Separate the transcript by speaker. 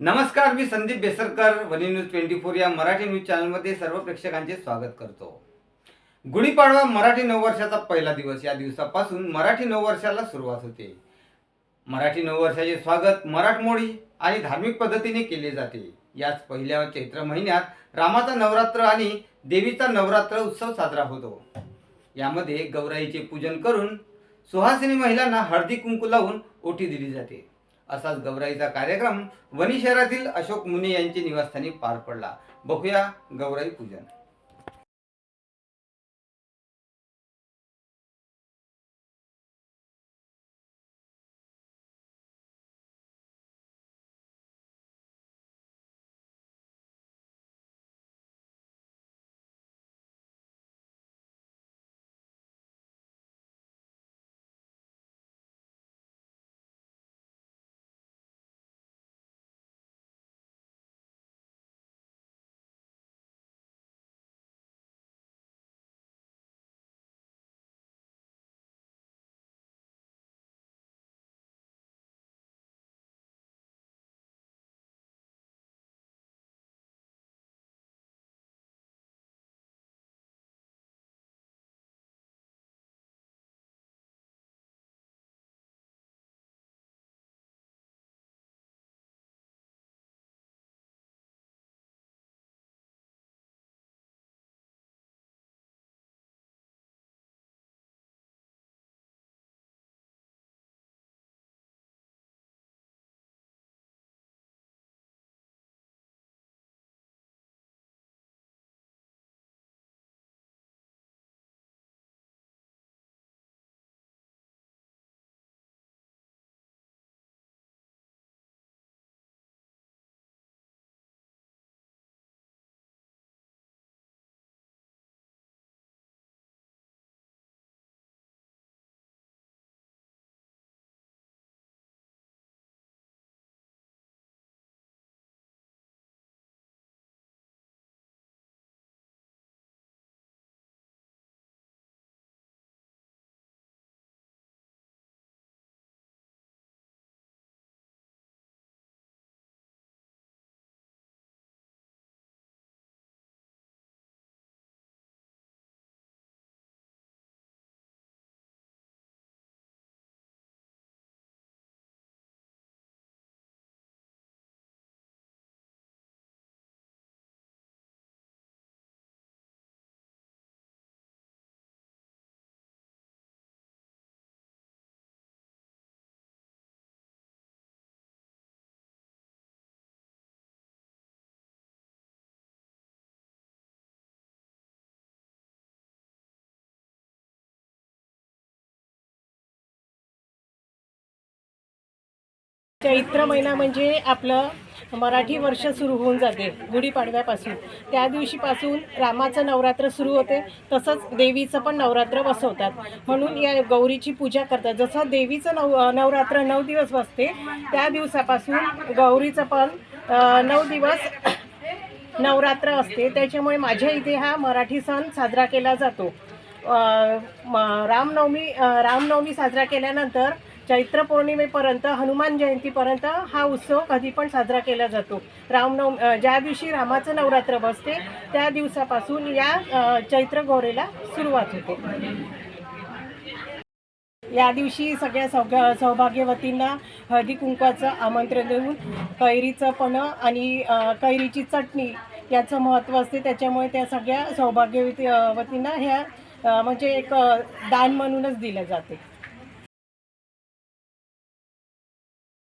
Speaker 1: नमस्कार मी Sandeep Besarkar Wani news twenty four या Marathi news चॅनलमध्ये सर्व प्रेक्षकांचे स्वागत करतो. गुढीपाडवा मराठी नववर्षाचा पहिला दिवस. या दिवसापासून मराठी नववर्षाला सुरुवात होते. मराठी नववर्षाचे स्वागत मराठमोळी आणि धार्मिक पद्धतीने केले जाते. याच पहिल्या चैत्र महिन्यात रामाचा नवरात्र आणि देवीचा नवरात्र उत्सव साजरा होतो. यामध्ये गौराईचे पूजन करून सुहासिनी महिलांना हळदी कुंकू लावून ओटी दिली जाते. असाच गौराईचा कार्यक्रम वणी शहरातील अशोक मुने यांच्या निवासस्थानी पार पडला. बघूया गौराई पूजन.
Speaker 2: चैत्र महिना म्हणजे आपलं मराठी वर्ष सुरू होऊन जाते गुढीपाडव्यापासून. त्या दिवशीपासून रामाचं नवरात्र सुरू होते तसंच देवीचं पण नवरात्र बसवतात. म्हणून या गौरीची पूजा करतात. जसं देवीचं नव नवरात्र नऊ दिवस बसते त्या दिवसापासून गौरीचं पण नऊ दिवस नवरात्र असते. त्याच्यामुळे माझ्या इथे हा मराठी सण साजरा केला जातो. म- रामनवमी रामनवमी साजरा केल्यानंतर चैत्र पौर्णिमेपर्यंत हनुमान जयंतीपर्यंत हा उत्सव कधी पण साजरा केला जातो. रामनव ज्या दिवशी रामाचं नवरात्र बसते त्या दिवसापासून या चैत्र गौरेला सुरुवात होते. या दिवशी सगळ्या सौग सौभाग्यवतींना हळदी कुंकवाचं आमंत्रण देऊन कैरीचं पण आणि कैरीची चटणी याचं महत्त्व असते. त्याच्यामुळे त्या सगळ्या सौभाग्यवती वतींना ह्या म्हणजे एक दान म्हणूनच दिलं जाते.